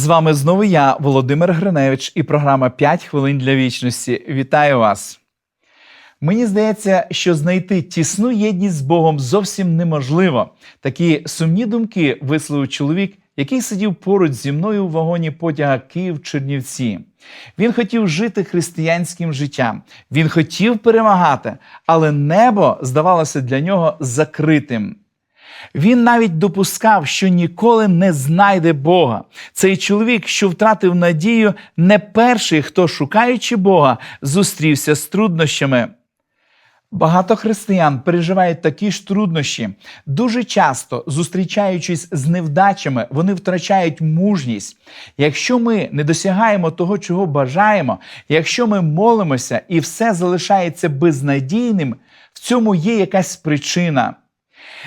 З вами знову я, Володимир Гриневич, і програма «5 хвилин для вічності. Вітаю вас! Мені здається, що знайти тісну єдність з Богом зовсім неможливо. Такі сумні думки висловив чоловік, який сидів поруч зі мною у вагоні потяга Київ-Чернівці. Він хотів жити християнським життям, він хотів перемагати, але небо здавалося для нього закритим. Він навіть допускав, що ніколи не знайде Бога. Цей чоловік, що втратив надію, не перший, хто, шукаючи Бога, зустрівся з труднощами. Багато християн переживають такі ж труднощі. Дуже часто, зустрічаючись з невдачами, вони втрачають мужність. Якщо ми не досягаємо того, чого бажаємо, якщо ми молимося і все залишається безнадійним, в цьому є якась причина.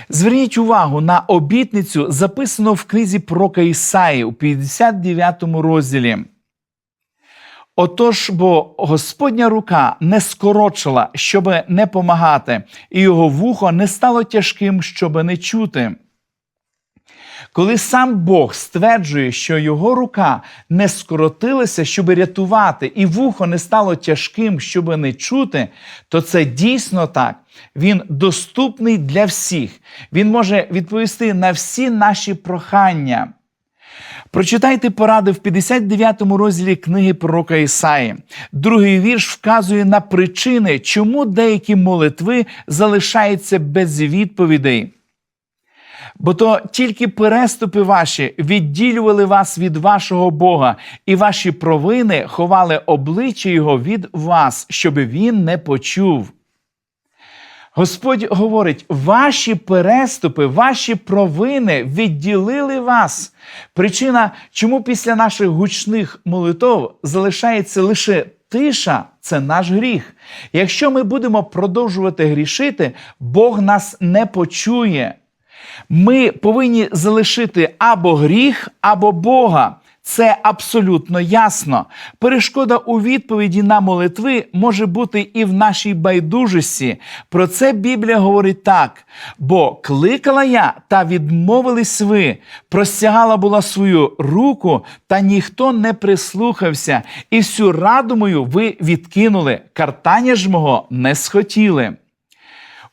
Зверніть увагу на обітницю, записану в книзі про Ісаї у 59 розділі. Отож, бо Господня рука не скорочила, щоб не помагати, і його вухо не стало тяжким, щоби не чути. Коли сам Бог стверджує, що його рука не скоротилася, щоб рятувати, і вухо не стало тяжким, щоб не чути, то це дійсно так. Він доступний для всіх. Він може відповісти на всі наші прохання. Прочитайте поради в 59 розділі книги пророка Ісаї. Другий вірш вказує на причини, чому деякі молитви залишаються без відповідей. Бо то тільки переступи ваші відділювали вас від вашого Бога, і ваші провини ховали обличчя Його від вас, щоб він не почув. Господь говорить: ваші переступи, ваші провини відділили вас. Причина, чому після наших гучних молитов залишається лише тиша, це наш гріх. Якщо ми будемо продовжувати грішити, Бог нас не почує. Ми повинні залишити або гріх, або Бога. Це абсолютно ясно. Перешкода у відповіді на молитви може бути і в нашій байдужості. Про це Біблія говорить так: бо кликала я, та відмовились ви, простягала була свою руку, та ніхто не прислухався, і всю раду мою ви відкинули, картання ж мого не схотіли.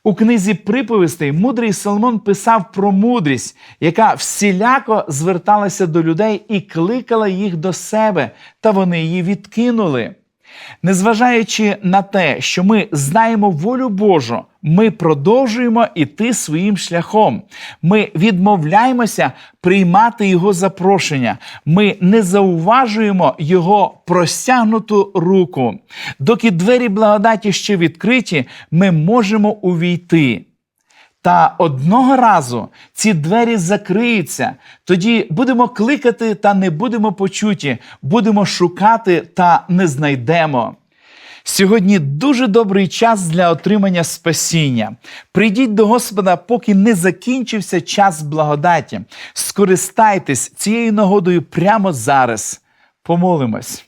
У книзі приповістей мудрий Соломон писав про мудрість, яка всіляко зверталася до людей і кликала їх до себе, та вони її відкинули. Незважаючи на те, що ми знаємо волю Божу, ми продовжуємо іти своїм шляхом. Ми відмовляємося приймати Його запрошення. Ми не зауважуємо Його простягнуту руку. Доки двері благодаті ще відкриті, ми можемо увійти. Та одного разу ці двері закриються, тоді будемо кликати та не будемо почуті, будемо шукати та не знайдемо. Сьогодні дуже добрий час для отримання спасіння. Прийдіть до Господа, поки не закінчився час благодаті. Скористайтесь цією нагодою прямо зараз. Помолимось.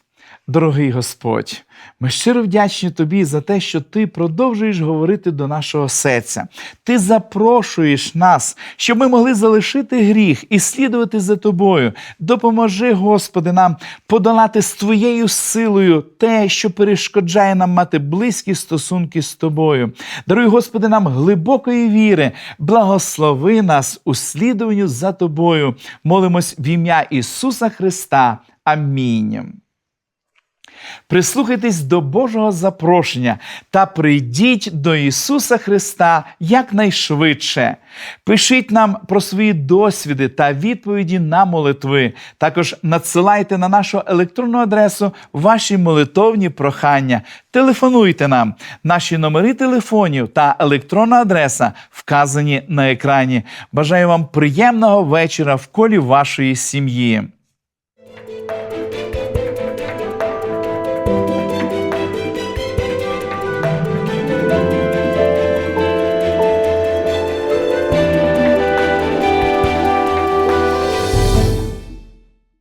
Дорогий Господь, ми щиро вдячні Тобі за те, що Ти продовжуєш говорити до нашого серця. Ти запрошуєш нас, щоб ми могли залишити гріх і слідувати за Тобою. Допоможи, Господи, нам подолати з Твоєю силою те, що перешкоджає нам мати близькі стосунки з Тобою. Даруй, Господи, нам глибокої віри, благослови нас у слідуванню за Тобою. Молимось в ім'я Ісуса Христа. Амінь. Прислухайтесь до Божого запрошення та прийдіть до Ісуса Христа якнайшвидше. Пишіть нам про свої досвіди та відповіді на молитви. Також надсилайте на нашу електронну адресу ваші молитовні прохання. Телефонуйте нам. Наші номери телефонів та електронна адреса вказані на екрані. Бажаю вам приємного вечора в колі вашої сім'ї.